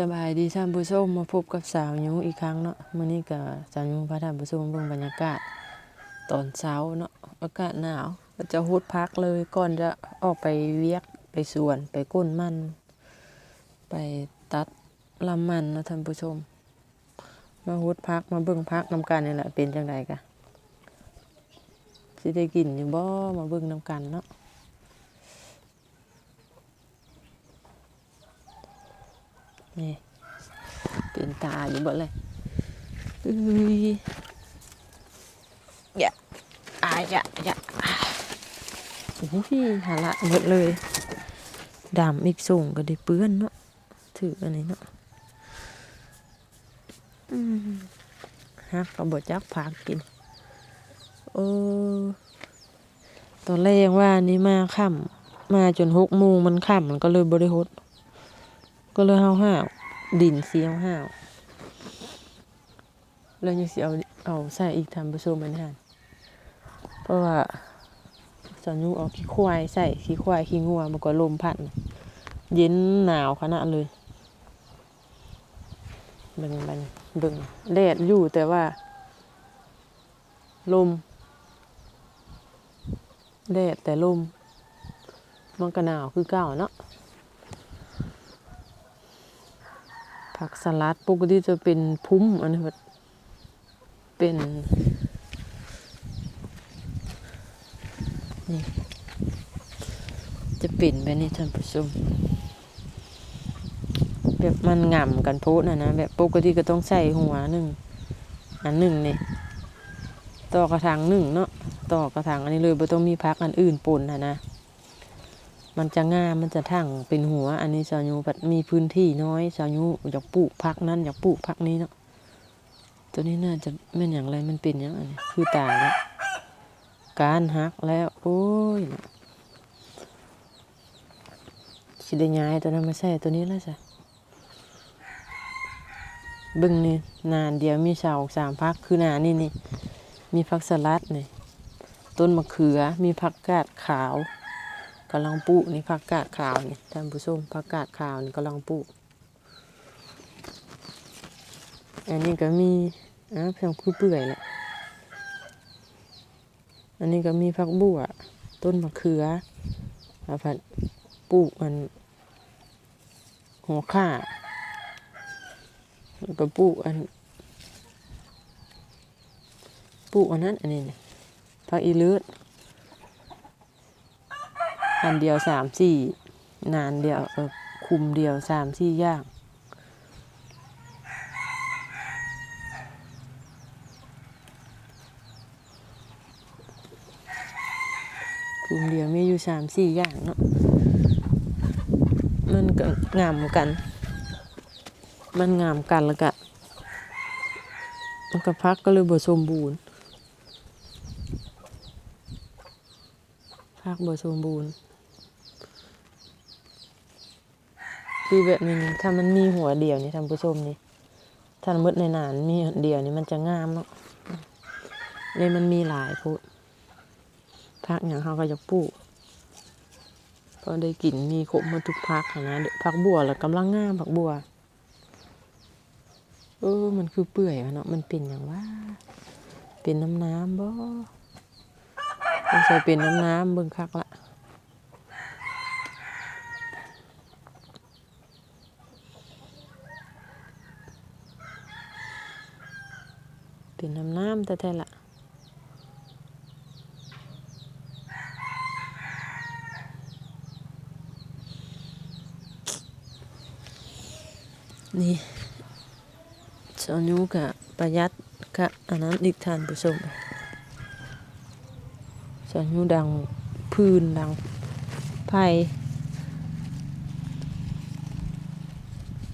สบายดีท่านผู้ชมมาพบกับสาวยูอีกครั้งเนาะมื้อนี้ก็สาวยูพาท่านผู้ชมเบิ่งบรรยากาศตอนเช้าเนาะอากาศหนาวก็จะฮุดพักเลยก่อนจะออกไปเวียกไปสวนไปก้นมัน ไปตัดลำมันนะท่านผู้ชม มาฮุดพักมาเบิ่งพักน้ำกันนี่แหละเป็นจังไดกะสิได้กินอยู่บ่มาเบิ่งน้ำกันเนาะ นี่เป็นตาอยู่บ่เลยเอ้ยอย่าอายอย่าอย่าโอ้ยหาละหมดเลยดำอีกส่งก็ได้เปื้อนเนาะถืออันนี้เนาะอืมฮักก็บดจักผักกินโอ้ตอนแรกว่านี่มาค่ำมาจนหกโมงมันค่ำมันก็เลยบริหด ก็เลยห้าวห้าวดินเสียวห้าวแล้วยังสิเอาเอาใส่อีกทำผสมมันหันเพราะว่าสอนยูเอาขี้ควายใส่ขี้ควายขี้งัวมันก็ลมพัดน่ะเย็นหนาวขนาดเลยเบิ่งมันเบิ่งแดดอยู่แต่ว่า ลมแดดแต่ลมมันก็หนาวคือเก่าเนาะ ผักสลัดปกติจะเป็นพุ่มอันนี้เป็นนี่จะเป็นแบบนี้ท่านผู้ชมแบบมันง่ำกันโพดนะนะแบบปกติก็ต้องใส่หัวหนึ่งอันหนึ่งนี่ต่อกระถางหนึ่งเนาะต่อกระถางอันนี้เลยไม่ต้องมีพักอันอื่นปนนะนะ มันจะงามมันจะทั้งเป็นหัว อันนี้สาวยูแบบมีพื้นที่น้อยสาวยูอยากปลูกพักนั้นอยากปลูกพักนี้เนาะตัวนี้น่าจะแม่นอย่างไรมันเป็นอย่างอันนี้คือตายแล้วการหักแล้ว โอ้ยสิได้ย้ายตัวนั้นมาใส่ตัวนี้แล้วจ้ะเบึ้งนี่นานเดียวมีสาวสามพักคือนานี่นี่มีพักสลัดนี่ต้นมะเขือมีผักกาดขาว กำลังปลูกนี่ผักกาดขาวนี่ท่านผู้ชมผักกาดขาวนี่กำลังปลูกอันนี้ก็มีอะเพียงคือเปื่อยแหละอันนี้ก็มีผักบัวต้นมะเขือแล้วผัดปลูกมันหัวข่าแล้วก็ปลูกอันปลูกอันนั้นอันนี้นี่ผักอีเลือด อันเดียวสามสี่นานเดียวเออคุมเดียวสามสี่ย่างคุมเดียวมีอยู่สามสี่อย่างเนาะมันก็งามกัน มันงามกันแล้วก็มันก็พักก็เลยบ่สมบูรณ์พักบ่สมบูรณ์ คือแบบนี้ถ้ามันมีหัวเดียวนี่ท่านผู้ชมนี่ถ้ามืดในนานมีหัวเดียวนี่มันจะงามเนาะเลยมันมีหลายพุดพักอย่างเขาก็จะปลูกก็ได้กินมีครบหมาทุกพักนะเดี๋ยวพักบัวแล้วกำลังงามพักบัวเออมันคือเปื่อยวะเนาะมันเป็นอย่างว่า เป็นน้ำน้ำบ่ต้องใส่เป็นน้ำน้ำเบิ่งคักละ นน้ำน้ำแต่แท้ๆละนี่สอนูกะประหยัดกะอันนั้นอีกทานผู้ชมสอนูดังพื้นดังไผ่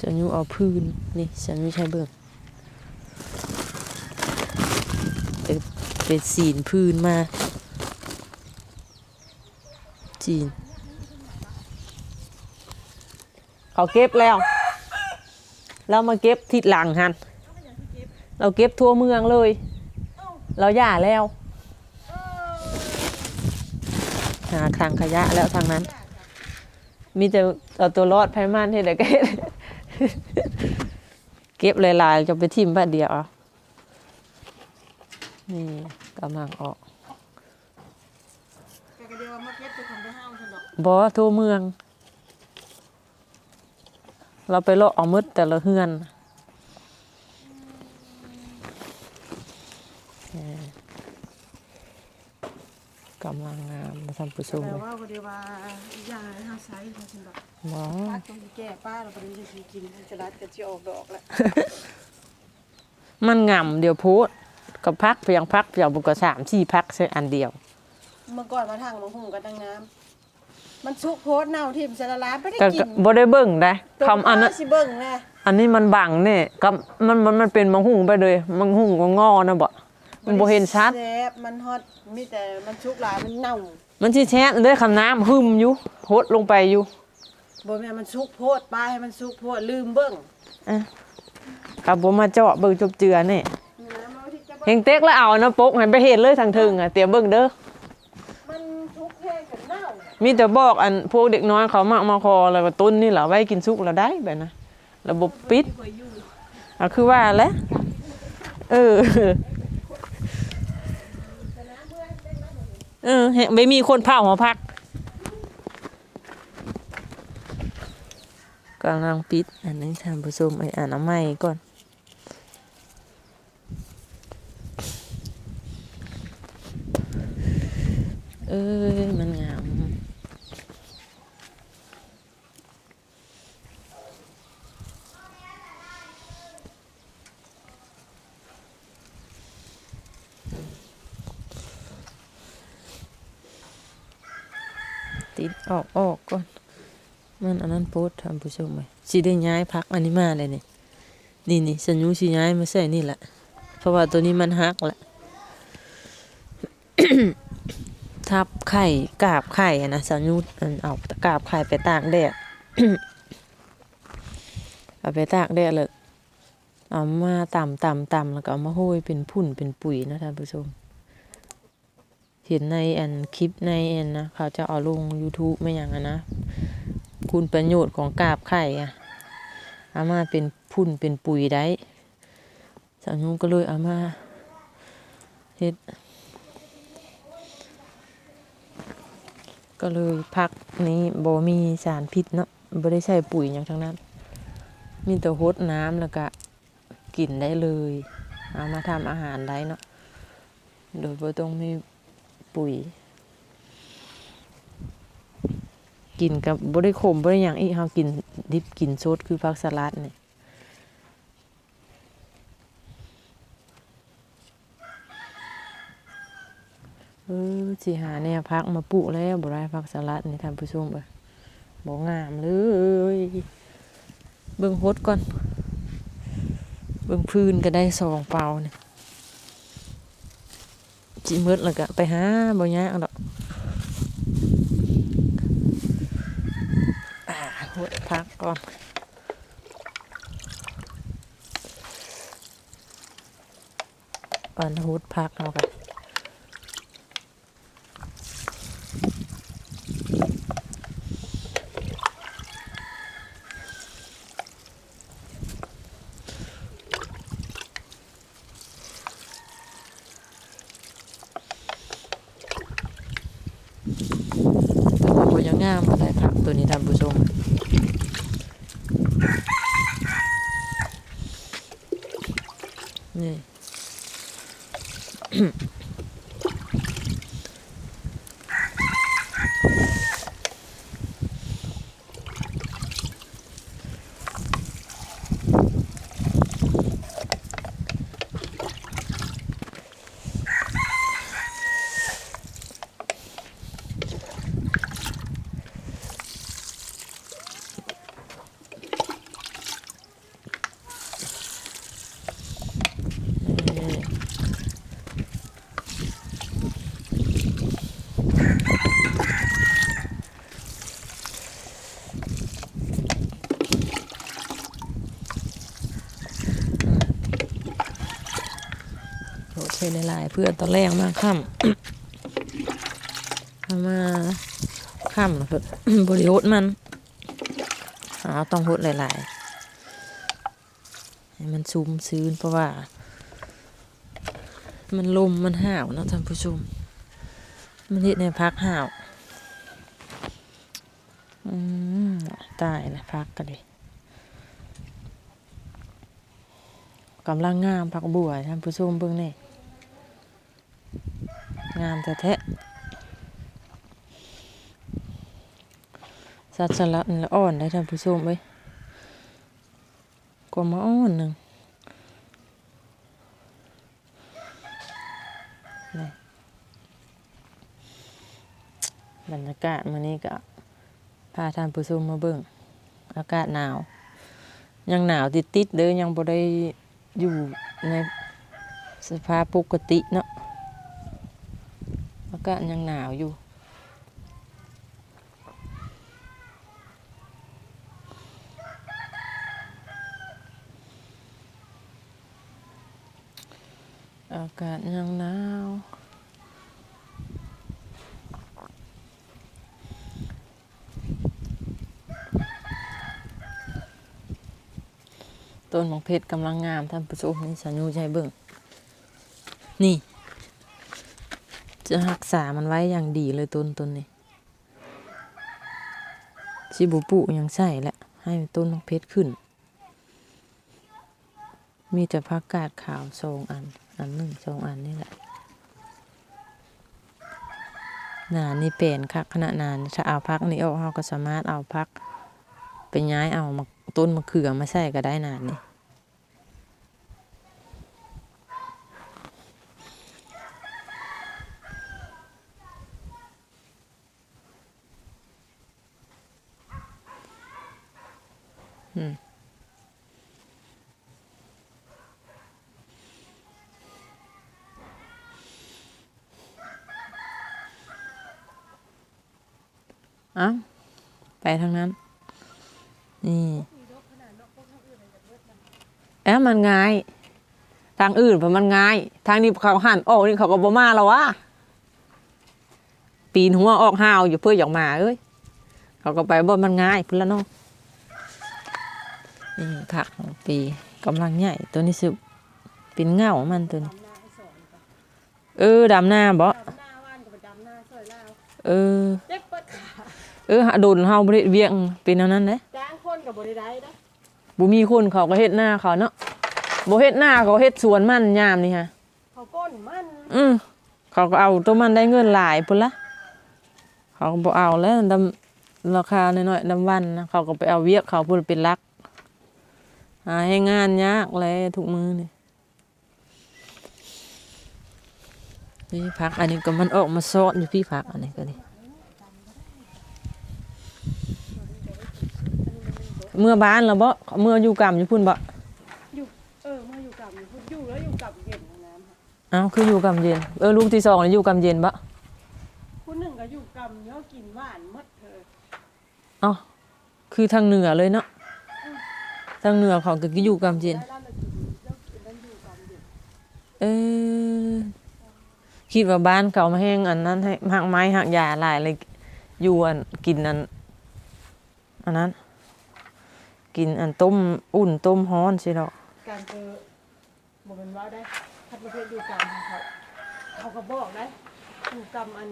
สอนูเอาพื้นนี่สอนูใช้เบิ่ง เป็นสีนพื้นมาจีน เขาเก็บแล้วเรามาเก็บทิศหลังฮันเราเก็บทั่วเมืองเลย เราหย่าแล้ว หาทางขยะแล้วทางนั้น มีแต่เอาตัวรอดไพมันเฮ็ดได้ก็เฮ็ดเก็บลายๆจะไปทิ่มบ้านเดียวเอานี่ กำลังออกแต่ก็เดียวว่ามาเก็บตัวของไปห้ามฉันดอกบอทั่วเมือง เราไปเลาะเอามืดแต่ละเฮือนเออกำลังงามมาทำผู้ชมแต่เลยว่าก็เดียวว่าอีกอย่างห้ามใช้ของฉันดอกบอป้าต้องแก้ป้าเราไปดูจะกินจะรัดจะจะออกดอกแล้วมันงามเดียวโพด กับพักเพียงพักเพียงบุกสามสี่พักใช่อันเดียว เมื่อก่อนมาทางมังหุงกันตั้งน้ำมันชุกโพดเน่าทิ่มสารลาไม่ได้ก็กินบ่ได้เบิ่งได้คำอันนั้นสิเบิ่งแน่อันนี้มันบังเนี่ยกับมันมันมันเป็นมังหุงไปเลยมังหุงก็งอนะบ่มันบ่เห็นชัดแซ่บมันฮอตมีแต่มันชุกหลายมันเน่า มันสิแช่เด้อคำน้ำหึมอยู่หดลงไปอยู่บ่แม่นมันชุกโพดป้าให้มันชุกโพดลืมเบิ่งอะครับบ่มาเจาะเบิ่งจบเจือนี่น้ำ เอาที่จะเฮงเต็กแล้วเอานะปกให้ไปเห็นเลยทางถึงอะเตรียมเบิ่งเด้อมันชุกแห้งจนเน่ามีแต่บอกอันพวกเด็กน้อยเขามามาคอแล้วต้นนี่ล่ะไว้กินสุกแล้วได้แบบนะระบบปิดอะคือว่าแหล้วเออเออเห็นไม่มีคนเผาหัวพักกำลังปิด อันนี้ทำผสมไอ้อ่านน้ำไม้ก่อน เอ้ยมันงามติดออกออกก่อน มันอันนั้นโพสทำผู้ชมไปสิได้ย้ายพักอันนี้มาเลยนี่นี่นี่สัญญูสิย้ายมาใส่นี่แหละเพราะว่าตัวนี้มันฮักแหละ ทับไข่กาบไข่นะสัญญูอันเอากาบไข่ไปตากแดดเอาไปตากแดดเลยเอามาตำตำตำแล้วก็เอามาโห้ยเป็นพุ่นเป็นปุ๋ยนะท่านผู้ชม เห็นในอันคลิปในอันนะเขาจะเอาลง YouTube ไม่อย่างนั้นนะคุณประโยชน์ของกาบไข่อะเอามาเป็นพุ่นเป็นปุ๋ยได้สาวนุก็เลยเอามาเฮ็ด ก็เลยพักนี้บ่มีสารพิษเนาะบ่ได้ใส่ปุ๋ยอย่างทั้งนั้น มีแต่ฮดน้ำแล้วก็กินได้เลย เอามาทำอาหารได้เนาะโดยบ่ต้องมีปุ๋ย กินกับบ่ได้ขมบ่ได้หยังอีกเฮากินดิบกินสดคือผักสลัดเนี่เออสิหาแนวพักมาปลูกแล้วบ่ได้ผักสลัดนี่ท่านผู้ชมเอ้ยบ่งามเลย เบิ่งฮดก่อน เบิ่งพื้นก็ได้สองเปล่านี่จิมืดแล้วก็ไปหาบ่ยากดอกอ่าหดพักก่อนปันหุดพักเอากันแต่ว่าบ่ยังงามปานใดผักตัวนี้ ท่านผู้ชม นี่ โหเทหลายๆเพื่อนตอนแรกมาค่ำเอามาค่ำแล้วเพิ่นบริโภคมันเอาต้องหดหลายให้มันซุ่มซื้นเพราะว่า มันลมมันห่าวเนาะท่านผู้ชม มันเฮ็ดในพักห่าวอืมตายละพักกันดิกำลังงามพักบัวท่านผู้ชมเบิ่งนี่ งามแต่แท้สัตว์สลัดนี่ละอ่อนได้ท่านผู้ชมเว้ยกว่ามาอ่อนหนึ่งนี่บรรยากาศมื้อนี้ก็พาท่านผู้ชมมาเบิ่งอากาศหนาว ยังหนาวติดๆเด้อยังบ่ได้อยู่ในสภาพปกติเนาะ กาศยังหนาวอยู่ อากาศยังหนาวต้นมะเพชรกำลังงามท่านผู้ชมนี่สัญญูใจเบิ่งนี่ จะรักษามันไว้อย่างดีเลยต้นต้นนี้ชิบุปุยังใส่แหละให้ต้นเพชรขึ้น มีแต่พักกาดขาวสองอัน อันหนึ่งสองอันนี่แหละนานี่เปลี่ยนคักขณะนานถ้าเอาพักนี้ออกเราก็สามารถเอาพัก ไปย้ายเอามาต้นมะเขือมาใส่ก็ได้นานนี่ อืมเอ้าไปทางนั้น นี่แอบมันง่าย ทางอื่นเพราะมันง่าย ทางนี้เขาหันออกนี่เขาก็บ่มาแล้ววะปีนหัวออกห้าวอยู่เพื่ออยากมาเอ้ย เขาก็ไปบ่มันง่ายพุ่นละเนาะ นี่ผักของปีกำลังใหญ่ตัวนี้สิเป็นเงามันตัวนี้ดำหน้าให้สอนก่อนเออดำหน้าบ่ดำหน้าว่านกับไปดำหน้าซอยลาวเออเจ็บปดขาเออหาโดนเฮาบ่ได้เวียงเป็นแนวนั้นเด้จ้างคนกับบริได้นะบ่มีคนเขาก็เฮ็ดหน้าเขาเนาะบ่เฮ็ดหน้าเขาเฮ็ดสวนมันยามนี่ฮะเขาก้นมันอืมเขาก็เอาตัวมันได้เงินหลายพุ่นละเขาก็บ่เอาแล้วดำราคาน้อยๆดำวันนะเขาก็ไปเอาเวียกเขาพุ่นเป็นหลัก หาให้งานยากเลยทุกมือนี่นี่พักอันนี้ก็มันออกมาซ้อนอยู่พี่พักอันนี้ก็นี่เมื่อบ้านแล้วบ่เมื่ออยู่กรรมอยู่พุ่นบ่อยู่เออมาอยู่กับอยู่พุ่นอยู่แล้วอยู่กับเย็นของน้ำค่ะเอ้าคืออยู่กรรมเย็นเออลูกที่สองนี่อยู่กรรมเย็นบ่คุณหนึ่งก็อยู่กับเนื้อกินหวานหมดเธอเอ้าคือทางเหนือเลยเนาะ ทางเหนือเขาก็อยู่กรรมเย็นได้แล้วเรากินแล้วกินแล้วอยู่กับเย็นเออคิดว่าบ้านเขามาแห้งอันนั้นให้หักไม้หักยาหลายเลยอยู่อันกินอันอันนั้น กินอันต้มอุ่นต้มฮ้อนสิเนาะการเจอบอกเป็นว่าได้ถ้าประเภทอยู่กับเขาเขาก็บอกได้อยู่กับอัน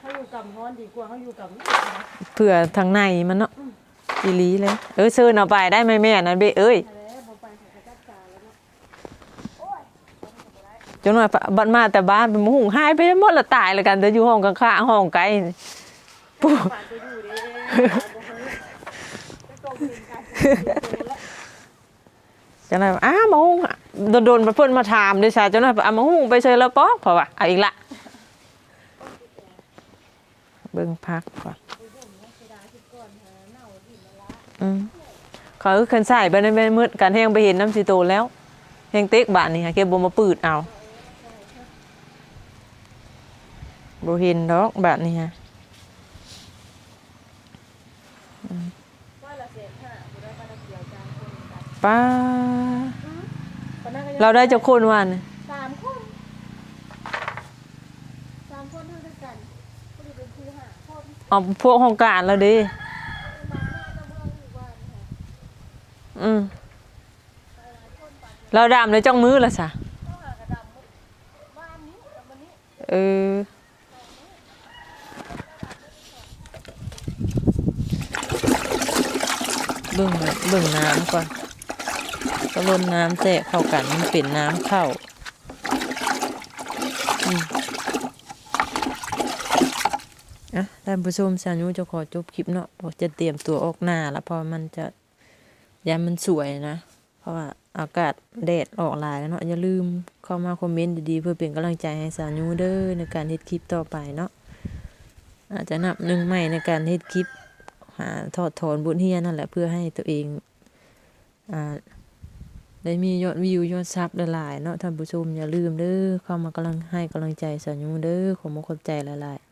ถ้าอยู่กับฮ้อนดีกว่าเขาอยู่กับนี่นะเพื่อทางในมันเนาะ อีลีเลย เออเชิญเอาไปได้ไหมแม่นั่นเบ้เอ้ยแล้วบอกไปเขาก็จัดการแล้วเนาะจังหน่อยบัดมาแต่บ้านเป็นมุงหายไปหมดละตายเลยกันแต่อยู่ห้องข้างๆห้องไกลปู่จังหนอ้ามาหุงโดนๆเพิ่อนมาถามด้วยซะจังหน่อยเอามาหุงไปเชยแล้วป๊อเพราะว่าเอาอีกละ เบิ่งพักก่อน เขาคือคันใส่ไปในแม่มืดกันแห้งไปเห็นน้ำสิโตแล้วแห้งเต็กบาดนี่ค่ะเก็บบ่มาปืดเอาบ่เห็นดอกบาดนี่ฮะว่าละเศษห้าบุได้มาตะเกียวจานคนกันป้าตอนนั้นก็ยังเราได้เจ้าคนวันยสามคนสามคนเท่ากันก็ดีเป็นครูหาพ่อพี่เอาพวกของการแล้วดิมาหน้าจะเมื่ออยู่บ้านค่ะอืมไปร้าน เราดำเลยจ้องมือละซะเขาหากระเออเบิ่งเบิ่งน้ำก่อนก็ลนน้ำแจกเข้ากันมันเป็นน้ำเข้าอืมอะท่านผู้ชมสานุจะขอจบคลิปเนาะบอกจะเตรียมตัวออกหน้าแล้วพอมันจะยามมันสวยนะ เพราะว่า อากาศแดดออกหลายแล้วเนาะอย่าลืมเข้ามาคอมเมนต์ดีๆเพื่อเป็นกำลังใจให้สาวยูเด้อในการเฮ็ดคลิปต่อไปเนาะอาจจะนับหนึ่งใหม่ในการเฮ็ดคลิปหาถอดถอนบทเรียนั่นแหละเพื่อให้ตัวเองอ่าได้มียอดวิวยอดซับหลายๆเนาะท่านผู้ชมอย่าลืมเด้อเข้ามากำลังให้กำลังใจสาวยูเด้อขอมขอบใจหลายๆ